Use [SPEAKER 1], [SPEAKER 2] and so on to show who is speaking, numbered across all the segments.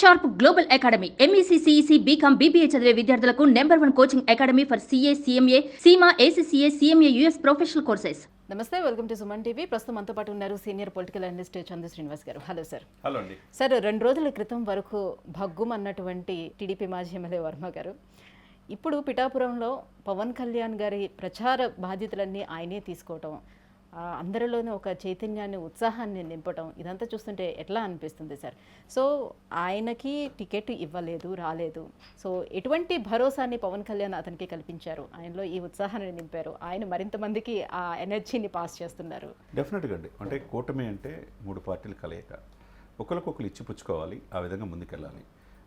[SPEAKER 1] Sharp global academy MEC CEC BCom BBA చదివే విద్యార్థులకు number one coaching academy for CA CMA CIMA ACCA CMA US professional courses
[SPEAKER 2] నమస్తే welcome to Suman TV. ప్రస్తుతం మనతో పాటు ఉన్నారు senior political analyst Chandu Srinivas గారు. Hello sir.
[SPEAKER 3] Hello అండి.
[SPEAKER 2] Sir రెండు రోజుల క్రితం వరకు భగ్గుం అన్నటువంటి టీడీపీ మాజీ ఎమ్మెల్యే వర్మ గారు ఇప్పుడు పిఠాపురంలో పవన్ కళ్యాణ్ గారి ప్రచార బాధ్యతలన్నీ ఆయనే తీసుకోవటం అందరిలోనూ ఒక చైతన్యాన్ని ఉత్సాహాన్ని నింపటం ఇదంతా చూస్తుంటే ఎట్లా అనిపిస్తుంది సార్? సో ఆయనకి టికెట్ ఇవ్వలేదు రాలేదు. సో ఎటువంటి భరోసాని పవన్ కళ్యాణ్ అతనికి కల్పించారు? ఆయనలో ఈ ఉత్సాహాన్ని నింపారు. ఆయన మరింత మందికి ఆ ఎనర్జీని పాస్ చేస్తున్నారు.
[SPEAKER 3] డెఫినెట్గా అండి. అంటే కూటమి అంటే మూడు పార్టీలు కలయిక. ఒకరికొకరు ఇచ్చి పుచ్చుకోవాలి ఆ విధంగా ముందుకెళ్ళాలి.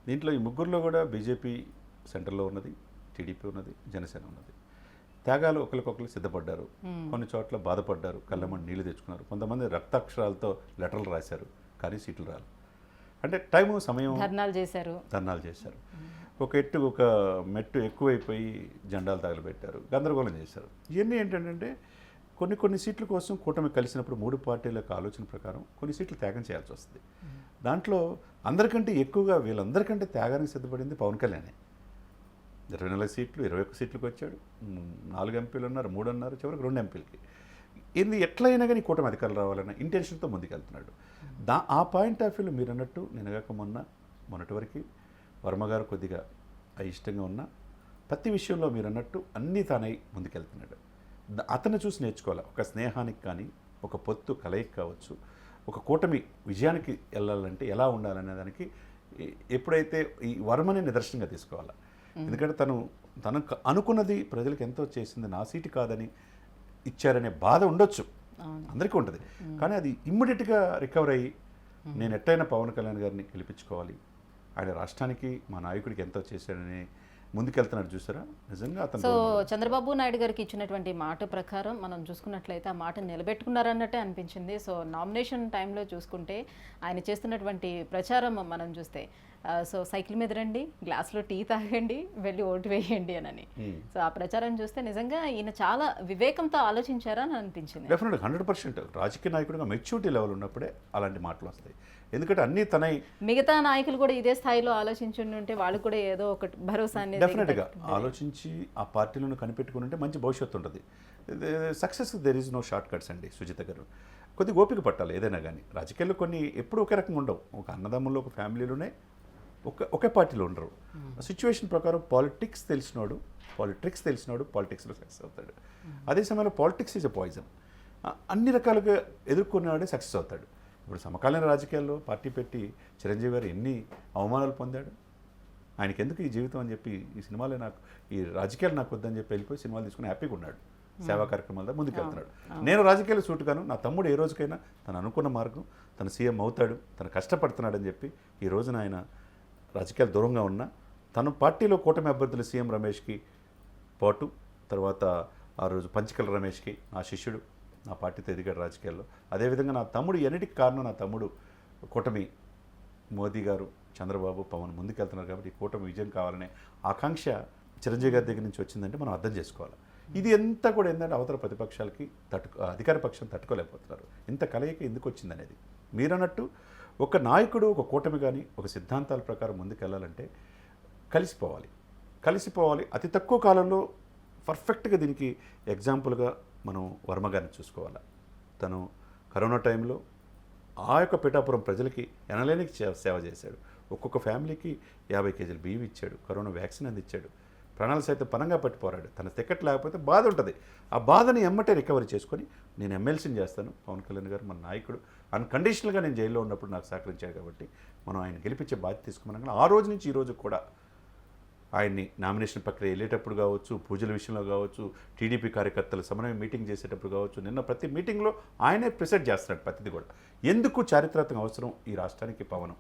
[SPEAKER 3] దీంట్లో ఈ ముగ్గురులో కూడా బీజేపీ సెంటర్లో ఉన్నది టీడీపీ ఉన్నది జనసేన ఉన్నది. త్యాగాలు ఒకరికొకరు సిద్ధపడ్డారు. కొన్ని చోట్ల బాధపడ్డారు కళ్ళమని నీళ్ళు తెచ్చుకున్నారు. కొంతమంది రక్తాక్షరాలతో లెటర్లు రాశారు కానీ సీట్లు రాలి. అంటే టైము సమయం
[SPEAKER 2] ధర్నాలు చేశారు.
[SPEAKER 3] ధర్నాలు చేశారు. ఒక ఎట్టు ఒక మెట్టు ఎక్కువైపోయి జెండాలు తగలబెట్టారు గందరగోళం చేశారు. ఇవన్నీ ఏంటంటే కొన్ని కొన్ని సీట్ల కోసం కూటమి కలిసినప్పుడు మూడు పార్టీల యొక్క ఆలోచన ప్రకారం కొన్ని సీట్లు త్యాగం చేయాల్సి వస్తుంది. దాంట్లో అందరికంటే ఎక్కువగా వీళ్ళందరికంటే త్యాగానికి సిద్ధపడింది పవన్ కళ్యాణే. ఇరవై నాలుగు సీట్లు ఇరవై ఒక్క సీట్లకు వచ్చాడు. నాలుగు ఎంపీలు ఉన్నారు మూడు అన్నారు చివరికి రెండు ఎంపీలకి. ఇది ఎట్లయినా కానీ కూటమి అధికారులు రావాలన్న ఇంటెన్షన్తో ముందుకెళ్తున్నాడు. దా ఆ పాయింట్ ఆఫ్ వ్యూలో మీరు అన్నట్టు నినగాక మొన్న మొన్నటి వరకు వర్మ గారు కొద్దిగా అయిష్టంగా ఉన్న ప్రతి విషయంలో మీరు అన్నట్టు అన్నీ తానై ముందుకెళ్తున్నాడు. అతను చూసి నేర్చుకోవాలి? ఒక స్నేహానికి కానీ ఒక పొత్తు కలయిక కావచ్చు ఒక కూటమి విజయానికి వెళ్ళాలంటే ఎలా ఉండాలనే దానికి ఎప్పుడైతే ఈ వర్మని నిదర్శనంగా తీసుకోవాలి? ఎందుకంటే తను తనకు అనుకున్నది ప్రజలకు ఎంతో చేసింది నా సీటు కాదని ఇచ్చారనే బాధ ఉండొచ్చు. అందరికీ ఉంటుంది. కానీ అది ఇమ్మీడియట్గా రికవర్ అయ్యి నేను ఎట్టయినా పవన్ కళ్యాణ్ గారిని గెలిపించుకోవాలి. ఆయన రాష్ట్రానికి మా నాయకుడికి ఎంతో చేశాడని ముందుకెళ్తున్నాడు చూసారా? నిజంగా అతను
[SPEAKER 2] సో చంద్రబాబు నాయుడు గారికి ఇచ్చినటువంటి మాట ప్రకారం మనం చూసుకున్నట్లయితే ఆ మాట నిలబెట్టుకున్నారన్నట్టే అనిపించింది. సో నామినేషన్ టైంలో చూసుకుంటే ఆయన చేస్తున్నటువంటి ప్రచారం మనం చూస్తే సో సైకిల్ మీద రండి గ్లాస్లో టీ తాగండి వెళ్ళి ఓటు వేయండి అని సో ఆ ప్రచారం చూస్తే నిజంగా ఈయన చాలా వివేకంతో ఆలోచించారా అని అనిపించింది.
[SPEAKER 3] డెఫినెట్గా హండ్రెడ్ పర్సెంట్ రాజకీయ నాయకుడిగా మెచ్యూరిటీ లెవెల్ ఉన్నప్పుడే అలాంటి మాటలు వస్తాయి. ఎందుకంటే అన్నీ తనై
[SPEAKER 2] మిగతా నాయకులు కూడా ఇదే స్థాయిలో ఆలోచించుండి ఉంటే వాళ్ళు కూడా ఏదో ఒకటి భరోసా అనేది
[SPEAKER 3] డెఫినెట్గా ఆలోచించి ఆ పార్టీలను కనిపెట్టుకుని ఉంటే మంచి భవిష్యత్తు ఉంటుంది. Success there is no short cuts అండి సుజిత గారు. కొద్ది ఓపిక పట్టాలి ఏదైనా కానీ రాజకీయాల్లో కొన్ని ఎప్పుడు ఒకే రకంగా ఉండవు. ఒక అన్నదమ్ముల్లో ఒక ఫ్యామిలీలోనే ఒక ఒకే పార్టీలో ఉండరు. సిచ్యువేషన్ ప్రకారం పాలిటిక్స్ తెలిసినోడు పాలిటిక్స్ తెలిసినోడు పాలిటిక్స్లో సక్సెస్ అవుతాడు. అదే సమయంలో పాలిటిక్స్ ఈజ్ ఎ పాయిజన్ అన్ని రకాలుగా ఎదుర్కొన్నవాడే సక్సెస్ అవుతాడు. ఇప్పుడు సమకాలీన రాజకీయాల్లో పార్టీ పెట్టి చిరంజీవి గారు ఎన్ని అవమానాలు పొందాడు? ఆయనకి ఎందుకు ఈ జీవితం అని చెప్పి ఈ సినిమాలే నాకు ఈ రాజకీయాలు నాకు వద్దని చెప్పి వెళ్ళిపోయి సినిమాలు తీసుకుని హ్యాపీగా ఉన్నాడు. సేవా కార్యక్రమాలతో ముందుకు వెళ్తున్నాడు నేను రాజకీయాలు సూటుగాను నా తమ్ముడు ఏ రోజుకైనా తను అనుకున్న మార్గం తను సీఎం అవుతాడు తను కష్టపడుతున్నాడని చెప్పి ఈ రోజున ఆయన రాజకీయాలు దూరంగా ఉన్నా తను పార్టీలో కూటమి అభ్యర్థులు సీఎం రమేష్కి పాటు తర్వాత ఆ రోజు పంచకల రమేష్కి నా శిష్యుడు నా పార్టీతో ఎదిగాడు రాజకీయాల్లో. అదేవిధంగా నా తమ్ముడు ఎన్నిటికి కారణం నా తమ్ముడు? కూటమి మోదీ గారు చంద్రబాబు పవన్ ముందుకెళ్తున్నారు కాబట్టి ఈ కూటమి విజయం కావాలనే ఆకాంక్ష చిరంజీవి గారి దగ్గర నుంచి వచ్చిందంటే మనం అర్థం చేసుకోవాలి. ఇది ఎంత కూడా ఏంటంటే అవతల ప్రతిపక్షాలకి తట్టుకో అధికార పక్షం తట్టుకోలేకపోతున్నారు. ఇంత కలయిక ఎందుకు వచ్చిందనేది. మీరన్నట్టు ఒక నాయకుడు ఒక కూటమి కానీ ఒక సిద్ధాంతాల ప్రకారం ముందుకెళ్ళాలంటే కలిసిపోవాలి. కలిసిపోవాలి. అతి తక్కువ కాలంలో పర్ఫెక్ట్గా దీనికి ఎగ్జాంపుల్గా మనం వర్మ గారిని చూసుకోవాలి. తను కరోనా టైంలో ఆ యొక్క పిఠాపురం ప్రజలకి ఎనలేనికి సేవ చేశాడు. ఒక్కొక్క ఫ్యామిలీకి యాభై కేజీలు బియ్యం ఇచ్చాడు. కరోనా వ్యాక్సిన్ అందించాడు. ప్రాణాలు సైతం పనంగా పట్టి పోరాడు తన టికెట్ లేకపోతే బాధ ఉంటుంది. ఆ బాధని ఎమ్మటే రికవరీ చేసుకొని నేను ఎమ్మెల్సీని చేస్తాను. పవన్ కళ్యాణ్ గారు మన నాయకుడు. అన్కండిషనల్గా నేను జైల్లో ఉన్నప్పుడు నాకు సహకరించాడు కాబట్టి మనం ఆయన గెలిపించే బాధ్యత తీసుకున్నాం ఆ రోజు నుంచి ఈ రోజు కూడా ఆయన్ని నామినేషన్ ప్రక్రియ వెళ్ళేటప్పుడు కావచ్చు పూజల విషయంలో కావచ్చు టీడీపీ కార్యకర్తలు సమన్వయం మీటింగ్ చేసేటప్పుడు కావచ్చు నిన్న ప్రతి మీటింగ్లో ఆయనే ప్రిసెట్ చేస్తున్నాడు ప్రతిది కూడా. ఎందుకు చారిత్రాత్మక అవసరం? ఈ రాష్ట్రానికి పవనం.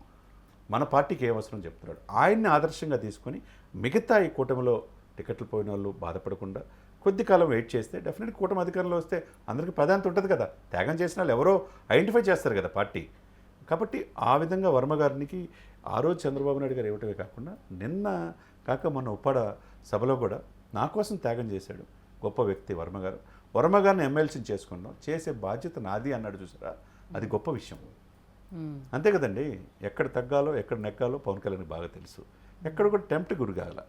[SPEAKER 3] మన పార్టీకి ఏ అవసరం చెప్తున్నాడు. ఆయన్ని ఆదర్శంగా తీసుకొని మిగతా ఈ కూటమిలో టికెట్లు పోయిన వాళ్ళు బాధపడకుండా కొద్ది కాలం వెయిట్ చేస్తే డెఫినెట్ కూటమి అధికారంలో వస్తే అందరికీ ప్రాధాన్యత ఉంటుంది కదా. త్యాగం చేసిన వాళ్ళు ఎవరో ఐడెంటిఫై చేస్తారు కదా పార్టీ. కాబట్టి ఆ విధంగా వర్మ గారికి ఆ రోజు చంద్రబాబు నాయుడు గారు ఇవ్వటమే కాకుండా నిన్న కాక మన ఉప్పాడ సభలో కూడా నా కోసం త్యాగం చేశాడు గొప్ప వ్యక్తి వర్మ గారు. వర్మ గారిని ఎమ్మెల్సీని చేసుకున్నాం చేసే బాధ్యత నాది అన్నాడు చూసారా? అది గొప్ప విషయం. అంతే కదండి ఎక్కడ తగ్గాలో ఎక్కడ నెక్కాలో పవన్ కళ్యాణ్ బాగా తెలుసు. ఎక్కడ కూడా టెంప్ట్ గురిగాల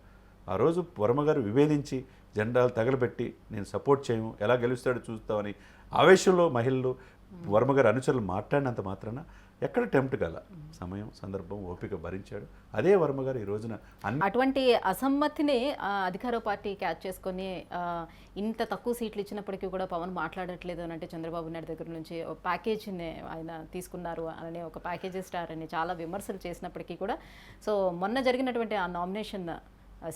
[SPEAKER 3] ఆ రోజు వర్మ గారు విభేదించి జెండాలు తగలబెట్టి నేను సపోర్ట్ చేయము ఎలా గెలుస్తాడో చూస్తామని ఆవేశంలో మహిళలు వర్మగారు అనుచరులు మాట్లాడినంత మాత్రాన ఎక్కడ టెంప్ట్ కల సమయం సందర్భం ఓపిక భరించాడు. అదే వర్మ గారు ఈ రోజున
[SPEAKER 2] అటువంటి అసమ్మతిని అధికార పార్టీ క్యాచ్ చేసుకొని ఇంత తక్కువ సీట్లు ఇచ్చినప్పటికీ కూడా పవన్ మాట్లాడట్లేదు అని అంటే చంద్రబాబు నాయుడు దగ్గర నుంచి ప్యాకేజీని ఆయన తీసుకున్నారు అనే ఒక ప్యాకేజీ స్టార్ అని చాలా విమర్శలు చేసినప్పటికీ కూడా సో మొన్న జరిగినటువంటి ఆ నామినేషన్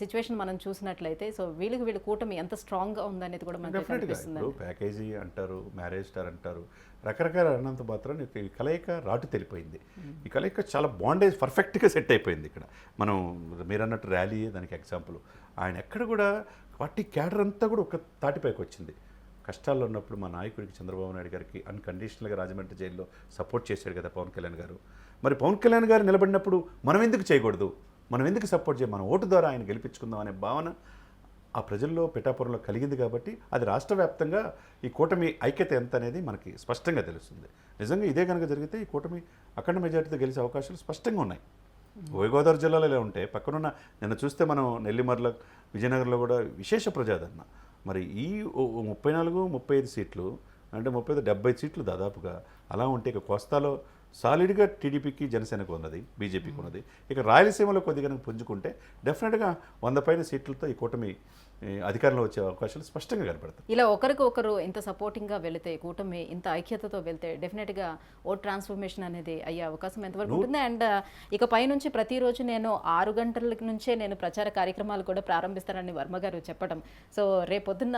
[SPEAKER 2] సిచ్యువేషన్ మనం చూసినట్లయితే సో వీళ్ళకి వీళ్ళ కూటమి ఎంత స్ట్రాంగ్గా ఉందనేది కూడా మనకి కనిపిస్తుంది.
[SPEAKER 3] ప్యాకేజీ అంటారు మ్యారేజ్ స్టార్ అంటారు రకరకాల అన్నంత మాత్రం ఈ కలయిక రాటు తెలిపోయింది. ఈ కలయిక చాలా బాండేజ్ పర్ఫెక్ట్గా సెట్ అయిపోయింది ఇక్కడ. మనం మీరు అన్నట్టు ర్యాలీ దానికి ఎగ్జాంపుల్ ఆయన ఎక్కడ కూడా వాటి క్యాడర్ అంతా కూడా ఒక తాటిపైకి వచ్చింది. కష్టాల్లో ఉన్నప్పుడు మా నాయకుడికి చంద్రబాబు నాయుడు గారికి అన్కండిషనల్గా రాజమండ్రి జైల్లో సపోర్ట్ చేశాడు కదా పవన్ కళ్యాణ్ గారు. మరి పవన్ కళ్యాణ్ గారు నిలబడినప్పుడు మనం ఎందుకు చేయకూడదు? మనం ఎందుకు సపోర్ట్ చేయం? మన ఓటు ద్వారా ఆయన గెలిపించుకుందాం అనే భావన ఆ ప్రజల్లో పిఠాపురంలో కలిగింది కాబట్టి అది రాష్ట్ర వ్యాప్తంగా ఈ కూటమి ఐక్యత ఎంత అనేది మనకి స్పష్టంగా తెలుస్తుంది. నిజంగా ఇదే కనుక జరిగితే ఈ కూటమి అఖండ మెజార్టీతో గెలిచే అవకాశాలు స్పష్టంగా ఉన్నాయి. ఉభయ గోదావరి జిల్లాలో ఇలా ఉంటే పక్కనున్న నిన్న చూస్తే మనం నెల్లిమర్ల విజయనగరంలో కూడా విశేష ప్రజాదరణ. మరి ఈ ఓ- ముప్పై నాలుగు ముప్పై ఐదు సీట్లు అంటే ముప్పై ఐదు డెబ్బై సీట్లు దాదాపుగా అలా ఉంటే ఇక కోస్తాలో సాలిడ్గా టీడీపీకి జనసేనకు ఉన్నది బీజేపీకి ఉన్నది. ఇక రాయలసీమలో కొద్దిగా పుంజుకుంటే డెఫినెట్గా వంద పైన సీట్లతో ఈ కూటమి అధికారంలో వచ్చే అవకాశాలు స్పష్టంగా కనపడతాయి.
[SPEAKER 2] ఇలా ఒకరికి ఒకరు ఇంత సపోర్టింగ్గా వెళితే కూటమి ఇంత ఐక్యతతో వెళ్తే డెఫినెట్గా ఓట్ ట్రాన్స్ఫర్మేషన్ అనేది అయ్యే అవకాశం ఎంతవరకు ఉంటుంది? అండ్ ఇక పైనుంచి ప్రతిరోజు నేను ఆరు గంటల నుంచే నేను ప్రచార కార్యక్రమాలు కూడా ప్రారంభిస్తానని వర్మ గారు చెప్పడం సో రేపొద్దున్న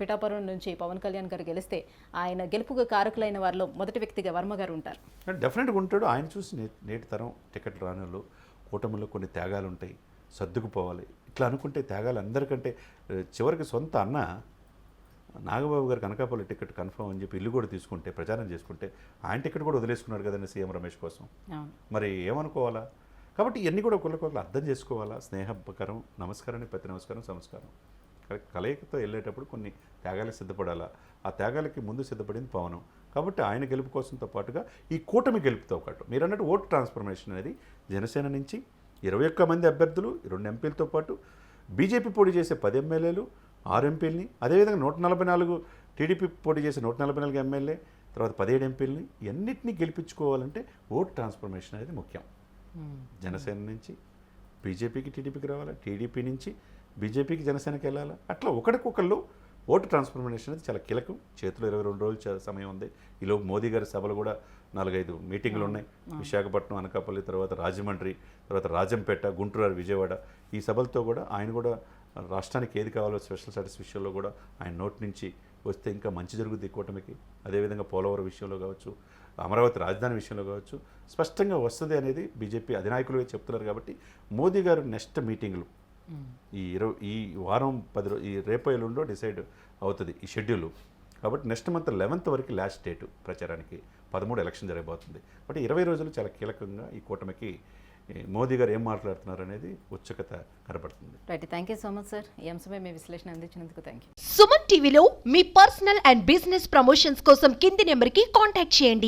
[SPEAKER 2] పిఠాపురం నుంచి పవన్ కళ్యాణ్ గారు గెలిస్తే ఆయన గెలుపుకు కారకులైన వారిలో మొదటి వ్యక్తిగా వర్మ గారు ఉంటారు.
[SPEAKER 3] డెఫినెట్గా ఉంటాడు. ఆయన చూసి నేటి తరం టికెట్ రాని వాళ్ళు కూటమిలో కొన్ని త్యాగాలు ఉంటాయి సర్దుకుపోవాలి. ఇట్లా అనుకుంటే త్యాగాలు అందరికంటే చివరికి సొంత అన్న నాగబాబు గారికి అనకాపల్లి టికెట్ కన్ఫర్మ్ అని చెప్పి ఇల్లు కూడా తీసుకుంటే ప్రచారం చేసుకుంటే ఆయన టికెట్ కూడా వదిలేసుకున్నాడు కదండి సీఎం రమేష్ కోసం. మరి ఏమనుకోవాలా? కాబట్టి ఇవన్నీ కూడా ఒకరికొకరు అర్థం చేసుకోవాలా? స్నేహపకరం నమస్కారాన్ని ప్రతి నమస్కారం సంస్కారం. కల- కలయికతో వెళ్ళేటప్పుడు కొన్ని త్యాగాలకు సిద్ధపడాలా? ఆ త్యాగాలకి ముందు సిద్ధపడింది పవనం. కాబట్టి ఆయన గెలుపు కోసంతో పాటుగా ఈ కూటమి గెలుపుతో పాటు మీరు అన్నట్టు ఓటు ట్రాన్స్ఫర్మేషన్ అనేది జనసేన నుంచి ఇరవై ఒక్క మంది అభ్యర్థులు రెండు ఎంపీలతో పాటు బీజేపీ పోటీ చేసే పది ఎమ్మెల్యేలు ఆరు ఎంపీలని అదేవిధంగా నూట నలభై నాలుగు టీడీపీ పోటీ చేసే నూట నలభై నాలుగు ఎమ్మెల్యే తర్వాత పదిహేడు ఎంపీలని ఇవన్నిటిని గెలిపించుకోవాలంటే ఓటు ట్రాన్స్ఫర్మేషన్ అనేది ముఖ్యం. జనసేన నుంచి బీజేపీకి టీడీపీకి రావాలా? టీడీపీ నుంచి బీజేపీకి జనసేనకి వెళ్ళాలా? అట్లా ఒకరికొకళ్ళు ఓటు ట్రాన్స్ఫర్మేషన్ అనేది చాలా కీలకం. చేతిలో ఇరవై రెండు రోజులు సమయం ఉంది. ఈలోపు మోదీ గారి సభలు కూడా నాలుగైదు మీటింగ్లు ఉన్నాయి. విశాఖపట్నం అనకాపల్లి తర్వాత రాజమండ్రి తర్వాత రాజంపేట గుంటూరు విజయవాడ ఈ సభలతో కూడా ఆయన కూడా రాష్ట్రానికి ఏది కావాలో స్పెషల్ స్టాటస్ విషయంలో కూడా ఆయన నోటి నుంచి వస్తే ఇంకా మంచి జరుగుద్ది కూటమికి. అదేవిధంగా పోలవరం విషయంలో కావచ్చు అమరావతి రాజధాని విషయంలో కావచ్చు స్పష్టంగా వస్తుంది అనేది బీజేపీ అధినాయకులుగా చెప్తున్నారు కాబట్టి మోదీ గారు నెక్స్ట్ మీటింగ్లు ఈ ఇరవై ఈ వారం పది రో ఈ రేపు ఎల్లుండో డిసైడ్ అవుతుంది ఈ షెడ్యూల్. కాబట్టి నెక్స్ట్ మంత్ లెవెన్త్ వరకు లాస్ట్ డేటు ప్రచారానికి పదమూడు ఎలక్షన్ జరగబోతుంది. కాబట్టి ఇరవై రోజులు చాలా కీలకంగా ఈ కూటమికి మోదీ గారు ఏం మాట్లాడుతున్నారు అనేది ఉత్సుకత కనపడుతుంది
[SPEAKER 2] right thank you so much sir. ఈ అంశమే మీ విశ్లేషణ అందించినందుకు థ్యాంక్ యూ.
[SPEAKER 4] సుమన్ టీవీలో మీ పర్సనల్ అండ్ బిజినెస్ ప్రమోషన్స్ కోసం కింది నెంబర్కి కాంటాక్ట్ చేయండి.